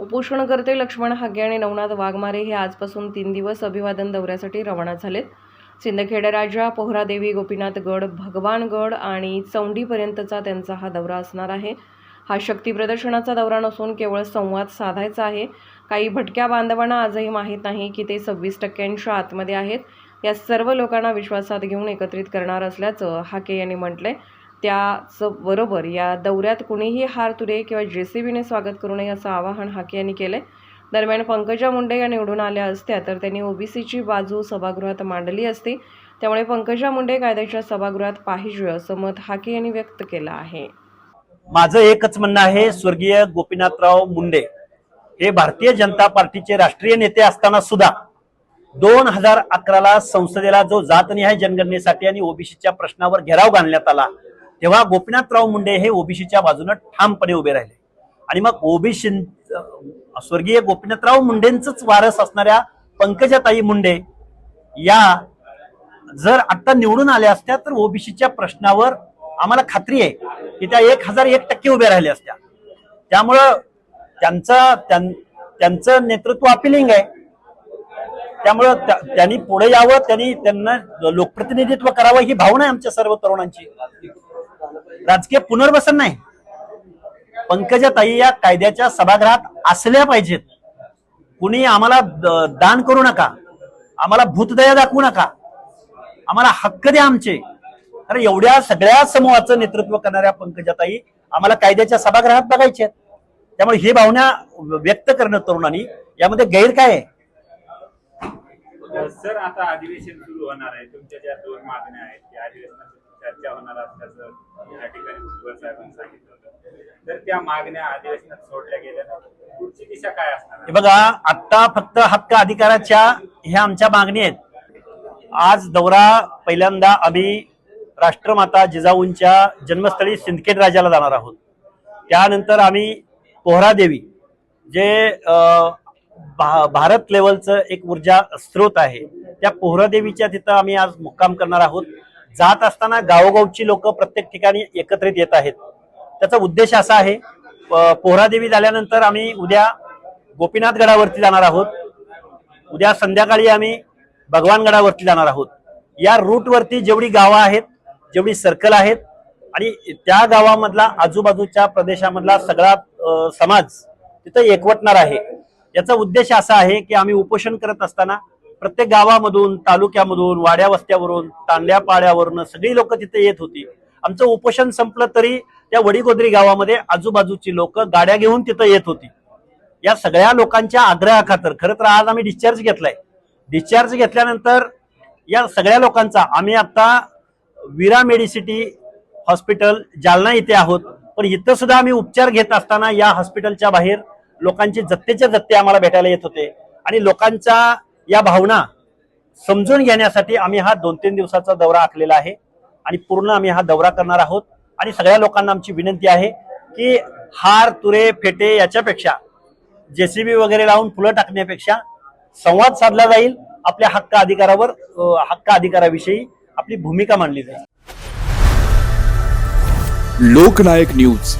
उपोषणकर्ते लक्ष्मण हागे आणि नवनाथ वाघमारे हे आजपासून तीन दिवस अभिवादन दौऱ्यासाठी रवाना झालेत. सिंदखेडराजा पोहरादेवी गोपीनाथगड भगवानगड आणि चौंडीपर्यंतचा त्यांचा हा दौरा असणार आहे. हा शक्ती प्रदर्शनाचा दौरा नसून केवळ संवाद साधायचा आहे. काही भटक्या बांधवांना आजही माहीत नाही की ते सव्वीस टक्क्यांच्या आतमध्ये आहेत. या सर्व लोकांना विश्वासात घेऊन एकत्रित करणार असल्याचं हाके यांनी म्हटलंय. त्याचं बरोबर या दौऱ्यात कुणीही हार तुरे किंवा जे सी बीने स्वागत करू नये असं आवाहन हाके यांनी केलं दरम्यान पंकजा मुंडे या निवडून आल्या असत्या तर त्यांनी ओबीसीची बाजू सभागृहात मांडली असती. त्यामुळे पंकजा मुंडे कायद्याच्या सभागृहात पाहिजे असं मत हाके यांनी व्यक्त केलं आहे. माझं एकच म्हणणं आहे स्वर्गीय गोपीनाथराव मुंडे हे भारतीय जनता पार्टीचे राष्ट्रीय नेते असताना सुद्धा दोन हजार अकराला संसदेला जो जातनिहाय जनगणनेसाठी आणि ओबीसीच्या प्रश्नावर घेराव घालण्यात आला तेव्हा गोपीनाथराव मुंडे हे ओबीसीच्या बाजूने ठामपणे उभे राहिले. आणि मग ओबीसी स्वर्गीय गोपीनाथराव मुंडेंच वारस असणाऱ्या पंकजाताई मुंडे या जर आता निवडून आल्या असत्या तर ओबीसीच्या प्रश्नावर आम्हाला खात्री आहे की त्या एक हजार एक टक्के उभ्या राहिल्या असत्या. त्यामुळं त्यांचा त्यांचं नेतृत्व अपिलिंग आहे. त्यामुळं त्यांनी पुढे यावं त्यांनी त्यांना लोकप्रतिनिधित्व करावं ही भावना आहे आमच्या सर्व तरुणांची. राजकीय पुनर्वसन नाही. पंकजा ताई या कायद्याच्या सभागृहात असल्या पाहिजेत. कुणी आम्हाला द- दान करू नका. आम्हाला भूतदया दाखवू नका. आम्हाला हक्क द्या आमचे. अरे एवढ्या सगळ्या समूहाचं नेतृत्व करणाऱ्या पंकजाताई आम्हाला कायद्याच्या सभागृहात बघायचे त्यामुळे ही भावना व्यक्त करणं तरुणांनी यामध्ये गैर काय आहे? सर आता अधिवेशन सुरू होणार आहे. तुमच्या ज्या दोन मागण्या आहेत त्या अधिवेशनात चर्चा होणार असल्याचं या ठिकाणी भुजबळ साहेबांनी सांगितलं होतं. तर त्या मागण्या अधिवेशनात सोडल्या गेल्या पुढची दिशा काय असणार हे बघा आता फक्त हक्क अधिकाराच्या ह्या आमच्या मागणी आहेत. आज दौरा पहिल्यांदा आम्ही राष्ट्रमाता जिजाऊंच्या जन्मस्थळी सिंदखेड राजाला जाणार आहोत. त्यानंतर आम्ही पोहरादेवी जे भा- भारत लेवलचं एक ऊर्जा स्रोत आहे त्या पोहरादेवीच्या तिथं आम्ही आज मुक्काम करणार आहोत. जात असताना गावोगावची लोक प्रत्येक ठिकाणी एकत्रित येत आहेत. त्याचा उद्देश असा आहे प- पोहरादेवी झाल्यानंतर आम्ही उद्या गोपीनाथ गडावरती जाणार आहोत. उद्या संध्याकाळी आम्ही भगवान गडावरती जाणार आहोत. या रूटवरती जेवढी गावं आहेत जेवढी सर्कल आहेत आणि त्या गावामधला आजूबाजूच्या प्रदेशामधला सगळा समाज तिथं एकवटणार आहे. याचा उद्देश असा आहे की आम्ही उपोषण करत असताना प्रत्येक गावामधून तालुक्यामधून वाड्या वस्त्यावरून तांड्या पाड्यावरून सगळी लोक तिथे येत होती. आमचं उपोषण संपलं तरी त्या वडीगोदरी गावामध्ये आजूबाजूची लोक गाड्या घेऊन तिथं येत होती. या सगळ्या लोकांच्या आग्रहाखातर खरं तर आज आम्ही डिस्चार्ज घेतलाय. डिस्चार्ज घेतल्यानंतर या सगळ्या लोकांचा आम्ही आता विरा मेडिसिटी हॉस्पिटल जालना इथे आहोत. पण इथं सुद्धा आम्ही उपचार घेत असताना या हॉस्पिटलच्या बाहेर लोकांचे जत्तेच्या जत्ते आम्हाला भेटायला येत होते. आणि लोकांचा या भावना समजून घेण्यासाठी आम्ही हा दोन तीन दिवसाचा दौरा आखलेला आहे आणि पूर्ण आम्ही हा दौरा करणार आहोत. आणि सगळ्या लोकांना आमची विनंती आहे की हार तुरे फेटे याच्यापेक्षा जेसीबी वगैरे लावून फुलं टाकण्यापेक्षा संवाद साधला जाईल. आपल्या हक्क अधिकारावर हक्क अधिकाराविषयी आपली भूमिका मांडली जाईल. लोकनायक न्यूज.